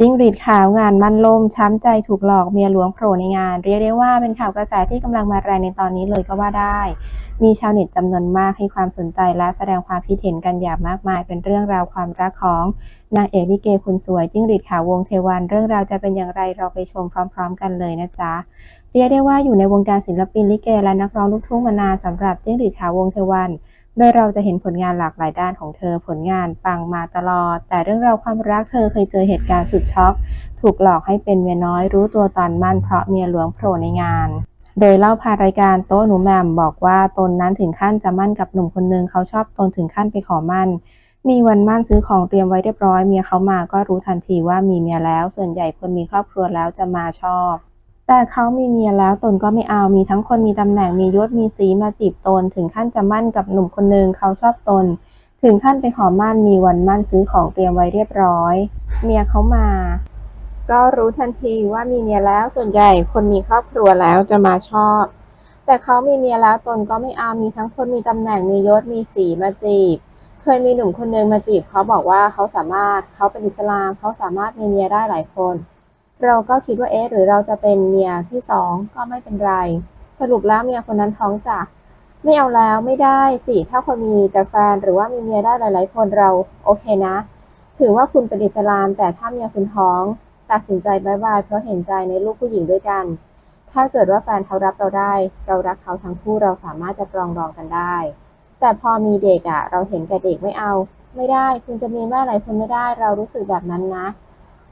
จิ้งหรีดขาวงานมั่นล่ม ช้ำใจถูกหลอกเมียหลวงโผล่ในงาน เรียกได้ว่าเป็นข่าวกระแสที่กำลังมาแรงในตอนนี้เลยก็ว่าได้ มีชาวเน็ตจำนวนมากให้ความสนใจและแสดงความคิดเห็นกันอย่างมากมาย เป็นเรื่องราวความรักของนางเอกลิเกคนสวยจิ้งหรีดขาววงเทวัน เรื่องราวจะเป็นอย่างไรเราไปชมพร้อม ๆ กันเลยนะจ๊ะเรียกได้ว่าอยู่ในวงการศิลปินลิเกและนักร้องลูกทุ่งมานานสำหรับจิ้งหรีดขาววงเทวัน โดยเราจะเห็นผลงานหลากหลายด้านของเธอผลงานปังมาตลอด แต่เรื่องราวความรักเธอเคยเจอเหตุการณ์สุดช็อก ถูกหลอกให้เป็นเมียน้อยรู้ตัวตอนมั่นเพราะเมียหลวงโผล่ในงาน โดยเล่าผ่านรายการโต๊ะหนูแมมบอกว่าตนนั้นถึงขั้นจะมั่นกับหนุ่มคนนึงเขาชอบตนถึงขั้นไปขอมั่น มีวันมั่นซื้อของเตรียมไว้เรียบร้อยเมียเขามาก็รู้ทันทีว่ามีเมียแล้ว ส่วนใหญ่คนมีครอบครัวแล้วจะมาชอบ แต่เขามีเมียแล้วตนก็ไม่เอา มีทั้งคนมีตำแหน่ง มียศ มีสีมาจีบตน ถึงขั้นจะมั่นกับหนุ่มคนหนึ่งเขาชอบตน ถึงขั้นไปขอมั่น มีวันมั่นซื้อของเตรียมไว้เรียบร้อย เมียเขามา ก็รู้ทันทีว่ามีเมียแล้ว ส่วนใหญ่คนมีครอบครัวแล้วจะมาชอบ แต่เขามีเมียแล้วตนก็ไม่เอา มีทั้งคนมีตำแหน่ง มียศ มีสีมาจีบ เคยมีหนุ่มคนหนึ่งมาจีบเขาบอกว่าเขาสามารถ เขาเป็นอิสลาม เขาสามารถมีเมียได้หลายคน เราก็คิดว่าเอ๊ะหรือเราจะเป็นเมียที่สองก็ไม่เป็นไร สรุปแล้วเมียคนนั้นท้องจ้ะไม่เอาแล้วไม่ได้สิถ้าคนมีแต่แฟนหรือว่ามีเมียได้หลาย ๆ คนเราโอเคนะ ถือว่าคุณเป็นอิสลาม แต่ถ้าเมียคุณท้อง ตัดสินใจบายบายเพราะเห็นใจในลูกผู้หญิงด้วยกัน ถ้าเกิดว่าแฟนเขารับเราได้ เรารักเขาทั้งคู่เราสามารถจะปรองดองกันได้ แต่พอมีเด็กอะ เราเห็นแก่เด็กไม่เอา ไม่ได้ คุณจะมีแม่หลายคนไม่ได้ เรารู้สึกแบบนั้นนะ